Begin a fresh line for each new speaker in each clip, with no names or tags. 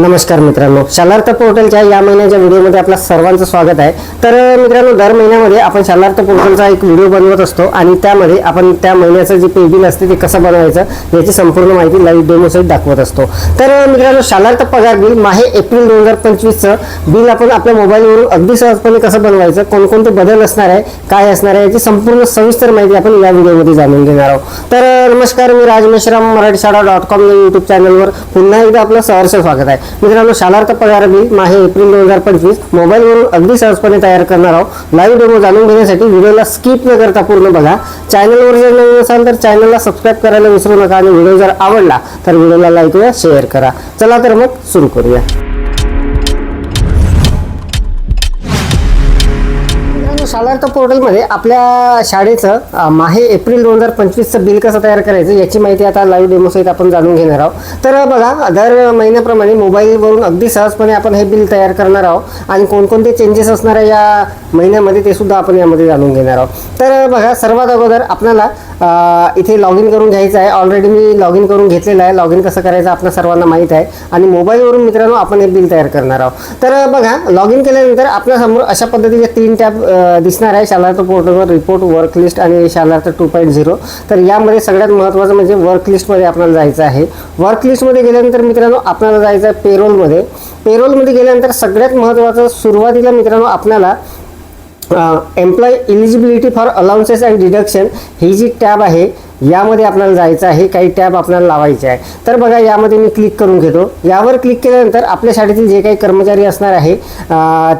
नमस्कार मित्रांनो शालार्थ पोर्टलच्या या महिन्याच्या व्हिडिओमध्ये आपलं सर्वांचं स्वागत आहे. तर मित्रांनो दर महिन्यामध्ये आपण शालार्थ पोर्टलचा एक व्हिडिओ बनवत असतो आणि त्यामध्ये आपण त्या महिन्याचं जे पे बिल असते ते कसं बनवायचं याची संपूर्ण माहिती लाईव्ह डेमोसहित दाखवत असतो. तर मित्रांनो शालार्थ पगार बिल माहे एप्रिल दोन हजार पंचवीसचं बिल आपण आपल्या मोबाईलवरून अगदी सहजपणे कसं बनवायचं कोणकोणते बदल असणार आहे काय असणार आहे याची संपूर्ण सविस्तर माहिती आपण या व्हिडिओमध्ये जाणून घेणार आहोत. तर नमस्कार मी राज मेश्राम मराठी शाळा डॉट कॉम या युट्यूब चॅनलवर पुन्हा एकदा आपलं सहर्ष स्वागत आहे. मित्रांनो शालार्थ पगार बिल माहे एप्रिल दोन हजार पंचवीस. मोबाईलवरून अगदी सहजपणे तयार करणार आहोत. लाईव्ह डेमो जाणून घेण्यासाठी व्हिडिओला स्किप न करता पूर्ण बघा. चॅनलवर जर नवीन असाल तर चॅनलला सबस्क्राईब करायला विसरू नका आणि व्हिडिओ जर आवडला तर व्हिडिओला लाईक व शेअर करा. चला तर मग सुरू करूया. शालार्थ पोर्टलमध्ये आपल्या शाळेचं माहे एप्रिल दोन हजार पंचवीसचं बिल कसं तयार करायचं याची माहिती आता लाईव्ह डेमोसहित आपण जाणून घेणार आहोत. तर बघा दर महिन्याप्रमाणे मोबाईलवरून अगदी सहजपणे आपण हे बिल तयार करणार आहोत. आणि कोणकोणते चेंजेस असणार आहे या महिन्यामध्ये ते सुद्धा आपण यामध्ये जाणून घेणार आहोत. तर बघा सर्वात अगोदर आपल्याला इथे लॉग इन करून घ्यायचं आहे. ऑलरेडी मी लॉग इन करून घेतलेलं आहे. लॉग इन कसं करायचं आपल्या सर्वांना माहीत आहे. आणि मोबाईलवरून मित्रांनो आपण हे बिल तयार करणार आहोत. तर बघा लॉग इन केल्यानंतर आपल्यासमोर अशा पद्धतीचे तीन टॅब दिसणार आहे. शालार्थ पोर्टलवर रिपोर्ट वर्क लिस्ट आणि शालार्थ टू पॉईंट झिरो तर यामध्ये सगळ्यात महत्त्वाचं म्हणजे वर्क लिस्टमध्ये आपल्याला जायचं आहे. वर्क लिस्टमध्ये गेल्यानंतर मित्रांनो आपल्याला जायचं आहे पेरोलमध्ये पेरोलमध्ये गेल्यानंतर सगळ्यात महत्त्वाचं सुरुवातीला मित्रांनो आपल्याला employ eligibility for allowances and deduction ही जी टॅब आहे यामध्ये आपल्याला जायचं आहे काही टॅब आपल्याला लावायचे आहे. तर बघा यामध्ये मी क्लिक करून घेतो. यावर क्लिक केल्यानंतर आपल्या शाळेतील जे काही कर्मचारी असणार आहे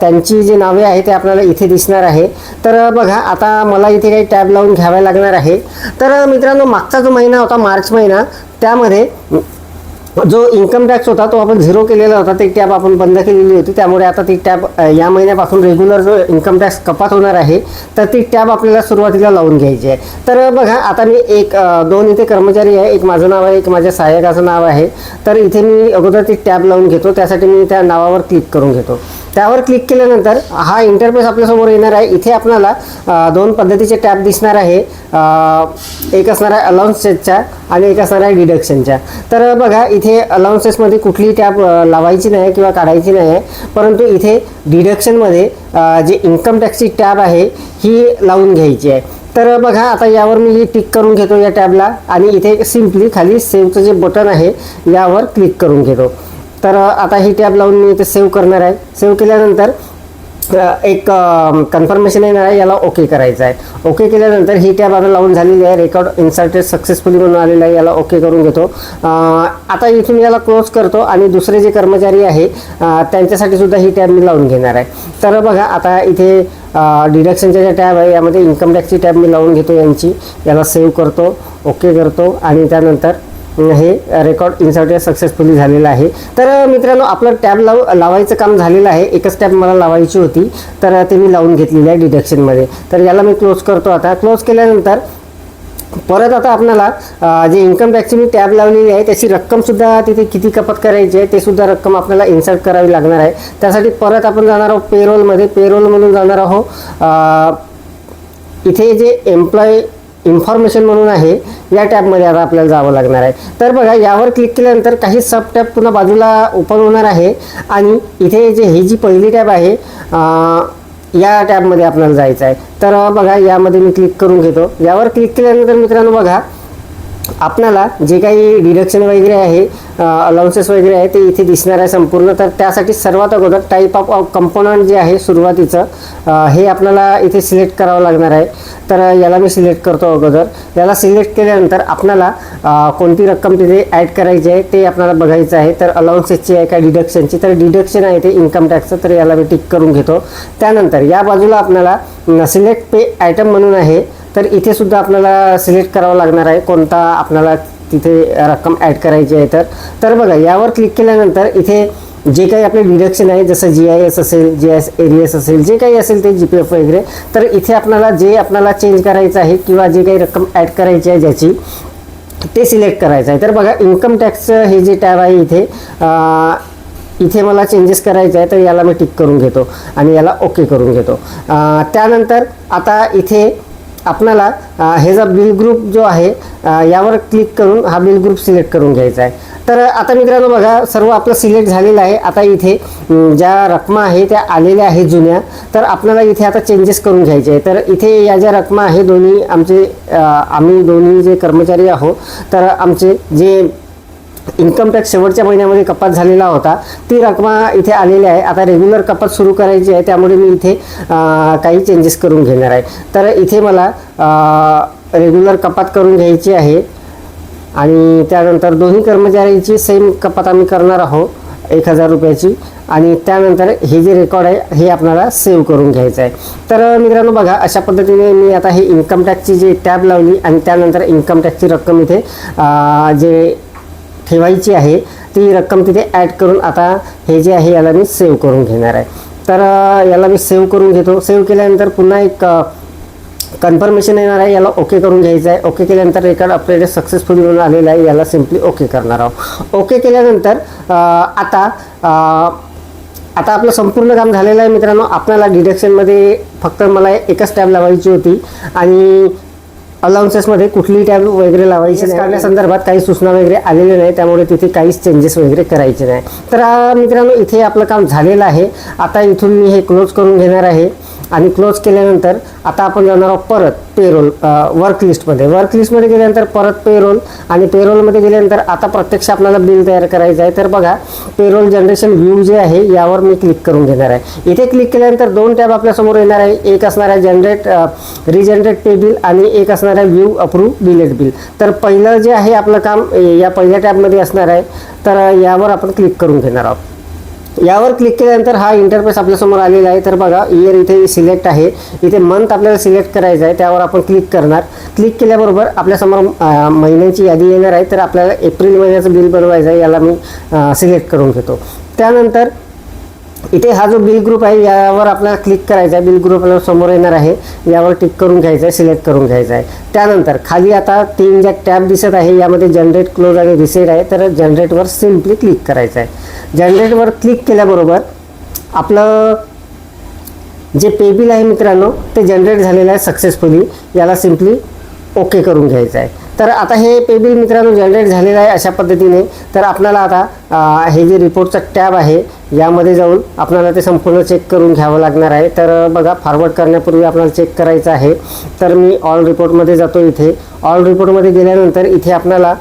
त्यांची जी नावे आहे ते आपल्याला इथे दिसणार आहे. तर बघा आता मला इथे काही टॅब लावून घ्यावा लागणार आहे. तर मित्रांनो मागचा जो महिना होता मार्च महिना त्यामध्ये जो इन्कम टॅक्स होता तो आपण झिरो केलेला होता. ती टॅब आपण बंद केलेली होती. त्यामुळे आता ती टॅब या महिन्यापासून रेग्युलर जो इन्कम टॅक्स कपात होणार आहे तर ती टॅब आपल्याला सुरुवातीला लावून घ्यायची आहे. तर बघा आता मी एक दोन इथे कर्मचारी आहे. एक माझं नाव आहे एक माझ्या सहाय्यकाचं नाव आहे. तर इथे मी अगोदर ती टॅब लावून घेतो. त्यासाठी मी त्या नावावर क्लिक करून घेतो. त्यावर क्लिक केल्यानंतर हा इंटरफेस आपल्यासमोर येणार आहे. इथे आपल्याला दोन पद्धतीचे टॅब दिसणार आहे. एक असणार आहे अलाउन्सेसच्या आणि एक असणार आहे डिडक्शनच्या तर बघा इथे अलाउन्सेसमध्ये कुठलीही टॅब लावायची नाही किंवा काढायची नाही आहे. परंतु इथे डिडक्शनमध्ये जे इन्कम टॅक्सची टॅब आहे ही लावून घ्यायची आहे. तर बघा आता यावर मी टिक करून घेतो या टॅबला आणि इथे सिम्पली खाली सेव्हचं जे बटन आहे यावर क्लिक करून घेतो. तर आता ही टॅब लावून मी इथे सेव्ह करणार आहे. सेव्ह केल्यानंतर एक कन्फर्मेशन येणार आहे याला ओके करायचं आहे. ओके केल्यानंतर ही टॅब आता लावून झालेली आहे. रेकॉर्ड इन्सर्टेड सक्सेसफुली म्हणून आलेलं आहे याला ओके करून घेतो. आता इथून याला क्लोज करतो आणि दुसरे जे कर्मचारी आहे त्यांच्यासाठी सुद्धा ही टॅब मी लावून घेणार आहे. तर बघा आता इथे डिडक्शनच्या ज्या टॅब आहे यामध्ये इन्कम टॅक्सची टॅब मी लावून घेतो यांची. याला सेव्ह करतो ओके करतो आणि त्यानंतर हे रेकॉर्ड इन्सर्ट सक्सेसफुली झालेलं आहे. तर मित्रांनो आपलं टॅब लाव लावायचं काम झालेलं आहे. एकच टॅब मला लावायची होती. तर ते मी लावून घेतलेली आहे डिडक्शनमध्ये तर याला मी क्लोज करतो आता. क्लोज केल्यानंतर परत आता आपल्याला जे इन्कम टॅक्सची मी टॅब लावलेली आहे त्याची रक्कमसुद्धा तिथे किती कपात करायची आहे ते सुद्धा रक्कम आपल्याला इन्सर्ट करावी लागणार आहे. त्यासाठी परत आपण जाणार आहोत पेरोलमध्ये पेरोलमधून जाणार आहोत इथे जे एम्प्लॉय इन्फॉर्मेशन म्हणून आहे या टॅबमध्ये आता आपल्याला जावं लागणार आहे. तर बघा यावर क्लिक केल्यानंतर काही सब टॅब पुन्हा बाजूला ओपन होणार आहे आणि इथे जे ही जी पहिली टॅब आहे या टॅबमध्ये आपल्याला जायचं आहे. तर बघा यामध्ये मी क्लिक करून घेतो. यावर क्लिक केल्यानंतर मित्रांनो बघा आपल्याला जे काही डिडक्शन वगैरे आहे अलाउन्सेस वगैरे आहे ते इथे दिसणार आहे संपूर्ण. तर त्यासाठी सर्वात अगोदर टाईप ऑफ कंपोनंट जे आहे सुरुवातीचं हे आपल्याला इथे सिलेक्ट करावं लागणार आहे. तर याला मी सिलेक्ट करतो अगोदर. याला सिलेक्ट केल्यानंतर आपल्याला कोणती रक्कम तिथे ॲड करायची आहे ते आपल्याला बघायचं आहे. तर अलाउन्सेसची आहे का डिडक्शनची तर डिडक्शन आहे ते इन्कम टॅक्सचं तर याला मी टिक करून घेतो. त्यानंतर या बाजूला आपल्याला सिलेक्ट पे आयटम म्हणून आहे. तर इथे सुद्धा आपल्याला सिलेक्ट करावं लागणार आहे. कोणता आपल्याला तिथे रक्कम ॲड करायची आहे तर. तर बघा यावर क्लिक केल्यानंतर इथे जे काही आपले डिडक्शन आहे जसं जी आय एस असेल जी एस एरियस असेल जे काही असेल ते जी पी एफ वगैरे तर इथे आपल्याला जे आपल्याला चेंज करायचं आहे किंवा जे काही रक्कम ॲड करायची आहे ज्याची ते सिलेक्ट करायचं आहे. तर बघा इन्कम टॅक्सचं हे जे टॅब आहे इथे इथे मला चेंजेस करायचे आहे तर याला मी टिक करून घेतो आणि याला ओके करून घेतो. त्यानंतर आता इथे आपल्याला ह्याचा बिल ग्रुप जो आहे यावर क्लिक करून हा बिल ग्रुप सिलेक्ट करून घ्यायचा आहे. तर आता मित्रांनो बघा सर्व आपलं सिलेक्ट झालेलं आहे. आता इथे ज्या रकमा आहे त्या आलेल्या आहेत जुन्या. तर आपल्याला इथे आता चेंजेस करून घ्यायचे आहे. तर इथे या ज्या रकमा आहे दोन्ही आमचे आम्ही दोन्ही जे कर्मचारी आहोत तर आमचे जे इन्कम टॅक्स शेवटच्या महिन्यामध्ये कपात झालेला होता. ती रकमा इथे आलेली आहे. आता रेग्युलर कपात सुरू करायची आहे. त्यामुळे मी इथे काही चेंजेस करून घेणार आहे. तर इथे मला रेग्युलर कपात करून घ्यायची आहे. आणि त्यानंतर दोन्ही कर्मचाऱ्यांची सेम कपात आम्ही करणार आहोत. एक हजार रुपयाची. आणि त्यानंतर हे जे रेकॉर्ड आहे हे आपल्याला सेव्ह करून घ्यायचं आहे. तर मित्रांनो बघा अशा पद्धतीने मी आता हे इन्कम टॅक्सची जी टॅब लावली आणि त्यानंतर इन्कम टॅक्सची रक्कम इथे जे ठेवायची आहे ती रक्कम तिथे ॲड करून आता हे जे आहे याला मी सेव्ह करून घेणार आहे. तर याला मी सेव्ह करून घेतो. सेव्ह केल्यानंतर पुन्हा एक कन्फर्मेशन येणार आहे. याला ओके करून घ्यायचं आहे. ओके केल्यानंतर रेकॉर्ड अपडेट सक्सेसफुल म्हणून आलेला आहे. याला सिम्पली ओके करणार आहोत. ओके केल्यानंतर आता आता आपलं संपूर्ण काम झालेलं आहे मित्रांनो. आपल्याला डिडक्शनमध्ये फक्त मला एकच टॅब लावायची होती. आणि अलाउन्सेसमध्ये कुठली टॅब वगैरे लावायची काढण्यासंदर्भात काही सूचना वगैरे आलेल्या नाही त्यामुळे तिथे काहीच चेंजेस वगैरे करायचे नाही. तर मित्रांनो इथे आपलं काम झालेलं आहे. आता इथून मी हे क्लोज करून घेणार आहे. आणि क्लोज केल्यानंतर आता आपण जाणार आहोत परत पेरोल वर्क लिस्टमध्ये वर्क लिस्टमध्ये गेल्यानंतर परत पेरोल आणि पेरोलमध्ये गेल्यानंतर आता प्रत्यक्ष आपल्याला बिल तयार करायचं आहे. तर बघा पेरोल जनरेशन व्ह्यू जे आहे यावर मी क्लिक करून घेणार आहे. इथे क्लिक केल्यानंतर दोन टॅब आपल्यासमोर येणार आहे. एक असणार आहे जनरेट रिजनरेट पे बिल आणि एक असणार आहे व्ह्यू अप्रूव्ह बिलेट बिल तर पहिलं जे आहे आपलं काम या पहिल्या टॅबमध्ये असणार आहे. तर यावर आपण क्लिक करून घेणार आहोत. यावर क्लिक केल्यानंतर हा इंटरफेस आपल्यासमोर आलेला आहे. तर बघा इयर इथे सिलेक्ट आहे. इथे मंथ आपल्याला सिलेक्ट करायचं आहे. त्यावर आपण क्लिक करणार. क्लिक केल्याबरोबर आपल्यासमोर महिन्यांची यादी येणार आहे. तर आपल्याला एप्रिल महिन्याचं बिल बनवायचं आहे. याला मी सिलेक्ट करून घेतो. त्यानंतर इथे हा जो बिल ग्रुप आहे यावर आपल्याला क्लिक करायचा आहे. बिल ग्रुप आपल्याला समोर येणार आहे. यावर टिक करून घ्यायचं आहे सिलेक्ट करून घ्यायचं आहे. त्यानंतर खाली आता तीन ज्या टॅब दिसत आहे यामध्ये जनरेट क्लोज आणि रिसेट आहे तर जनरेटवर सिम्पली क्लिक करायचं आहे. जनरेटवर क्लिक केल्याबरोबर आपलं जे पे बिल आहे मित्रांनो ते जनरेट झालेलं आहे सक्सेसफुली याला सिम्पली ओके करून घ्यायचं आहे. तर आता हे पेबिल मित्रांनो जनरेट झालेलं आहे अशा पद्धतीने. तर आपल्याला आता हे जे रिपोर्टचा टॅब आहे यामध्ये जाऊन आपल्याला ते संपूर्ण चेक करून घ्यावं लागणार आहे. तर बघा फॉरवर्ड करण्यापूर्वी आपल्याला चेक करायचं आहे. तर मी ऑल रिपोर्टमध्ये जातो इथे. ऑल रिपोर्टमध्ये गेल्यानंतर इथे आपल्याला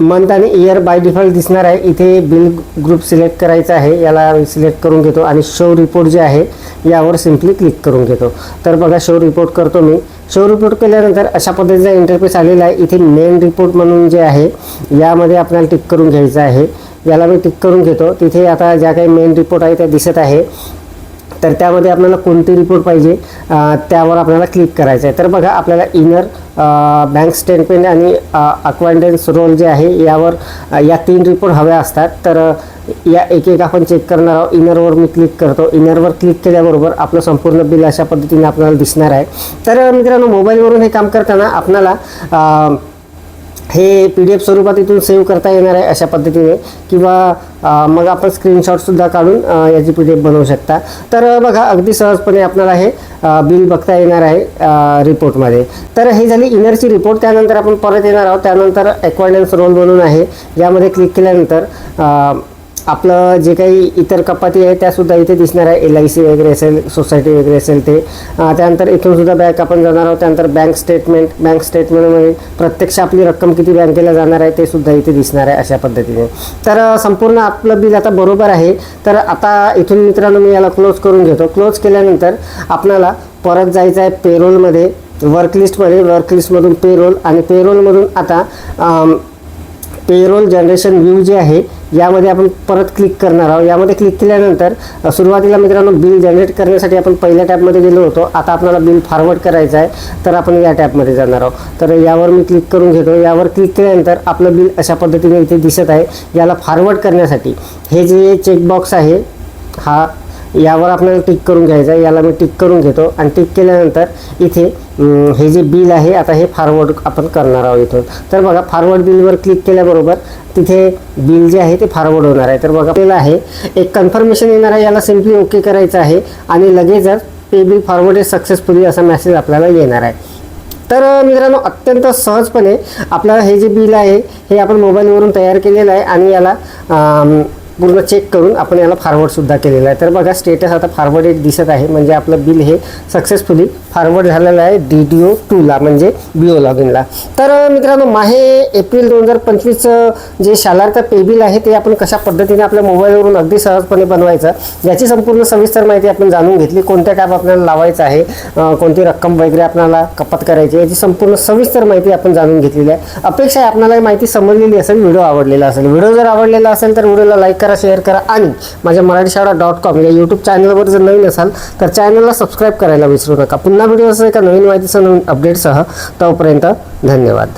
मंथ आणि इयर बाय डिफॉल्ट दिसणार आहे. इथे बिल ग्रुप सिलेक्ट करायचा आहे. याला सिलेक्ट करून घेतो आणि शो रिपोर्ट जे आहे यावर सिम्पली क्लिक करून घेतो. तर बघा शो रिपोर्ट करतो मी. शो रिपोर्ट केल्यानंतर अशा पद्धतीचा इंटरफेस आलेला आहे. इथे मेन रिपोर्ट म्हणून जे आहे यामध्ये आपल्याला टिक करून घ्यायचं आहे. याला मी टिक करून घेतो. तिथे आता ज्या काही मेन रिपोर्ट आहे त्या दिसत आहे. तर त्यामध्ये आपल्याला कोणते रिपोर्ट पाहिजे त्यावर आपल्याला क्लिक करायचं आहे तर बघा आपल्याला इनर बँक स्टेटमेंट आणि अक्वांटन्स रोल जे आहे यावर या तीन रिपोर्ट हव्या असतात. तर या एक एक आपण चेक करणार आहोत. इनरवर मी क्लिक करतो. इनरवर क्लिक केल्याबरोबर आपलं संपूर्ण बिल अशा पद्धतीने आपल्याला दिसणार आहे. तर मित्रांनो मोबाईलवरून हे काम करताना आपल्याला हे पी डी एफ स्वरूपात इथून सेव्ह करता येणार आहे अशा पद्धतीने. किंवा मग आपण स्क्रीनशॉटसुद्धा काढून याची पी डी एफ बनवू शकता. तर बघा अगदी सहजपणे आपल्याला हे बिल बघता येणार आहे रिपोर्टमध्ये. तर हे झाली इनरची रिपोर्ट. त्यानंतर आपण परत येणार आहोत. त्यानंतर एक्वायडन्स रोल म्हणून आहे. यामध्ये क्लिक केल्यानंतर आपलं जे काही इतर कपाती आहे त्यासुद्धा इथे दिसणार आहे. एल आय सी वगैरे असेल सोसायटी वगैरे असेल ते. त्यानंतर इथून सुद्धा बँक आपण जाणार आहोत. त्यानंतर बँक स्टेटमेंट बँक स्टेटमेंटमध्ये प्रत्यक्ष आपली रक्कम किती बँकेला जाणार आहे ते सुद्धा इथे दिसणार आहे अशा पद्धतीने. तर संपूर्ण आपलं बिल आता बरोबर आहे. तर आता इथून मित्रांनो मी याला क्लोज करून घेतो. क्लोज केल्यानंतर आपल्याला परत जायचं आहे पेरोलमध्ये वर्क लिस्टमध्ये वर्क लिस्टमधून पेरोल आणि पेरोलमधून आता पेरोल जनरेशन व्ह्यू जे आहे यामध्ये आपण परत क्लिक करणार आहोत. यामध्ये क्लिक केल्यानंतर सुरुवातीला मित्रांनो बिल जनरेट करण्यासाठी आपण पहिल्या टॅबमध्ये गेलो होतो. आता आपल्याला बिल फॉरवर्ड करायचं आहे तर आपण या टॅबमध्ये जाणार आहोत. तर यावर मी क्लिक करून घेतो. यावर क्लिक केल्यानंतर आपलं बिल अशा पद्धतीने इथे दिसत आहे. याला फॉरवर्ड करण्यासाठी हे जे चेकबॉक्स आहे हा यावर आपल्याला टिक करून घ्यायचं आहे. याला मी टिक करून घेतो. आणि टिक केल्यानंतर इथे हे जे बिल आहे आता हे फॉरवर्ड आपण करणार आहोत इथून. तर बघा फॉरवर्ड बिलवर क्लिक केल्याबरोबर तिथे बिल जे आहे ते फॉरवर्ड होणार आहे. तर बघा आपल्याला आहे. एक कन्फर्मेशन येणार आहे. याला सिम्पली ओके करायचं आहे. आणि लगेचच पे बिल फॉरवर्ड सक्सेसफुली असा मेसेज आपल्याला येणार आहे. तर मित्रांनो अत्यंत सहजपणे आपलं हे जे बिल आहे हे आपण मोबाईलवरून तयार केलेलं आहे. आणि याला पूर्ण चेक करून आपण याला फॉरवर्डसुद्धा केलेला केलेलं आहे. तर बघा स्टेटस आता फॉरवर्ड एक दिसत आहे. म्हणजे आपलं बिल हे सक्सेसफुली फॉरवर्ड झालेलं आहे डी डी ओ टूला म्हणजे बी ओ लॉगिनला तर मित्रांनो माहे एप्रिल दोन हजार पंचवीसचं जे शालार्थ पे बिल आहे ते आपण कशा पद्धतीने आपल्या मोबाईलवरून अगदी सहजपणे बनवायचं याची संपूर्ण सविस्तर माहिती आपण जाणून घेतली. कोणत्या काय आपल्याला लावायचं आहे कोणती रक्कम वगैरे आपल्याला कपात करायची याची संपूर्ण सविस्तर माहिती आपण जाणून घेतलेली आहे. अपेक्षा आहे आपल्याला माहिती समजलेली असेल व्हिडिओ आवडलेला असेल. व्हिडिओ जर आवडलेला असेल तर व्हिडिओला लाईक करा शेअर करा आणि माझ्या मराठी शाळा डॉट कॉम या यूट्यूब चॅनलवर जर नवीन असाल तर चॅनलला सबस्क्राईब करायला विसरू नका. पुन्हा व्हिडिओ एका नवीन माहितीसह नवीन अपडेटसह तोपर्यंत धन्यवाद.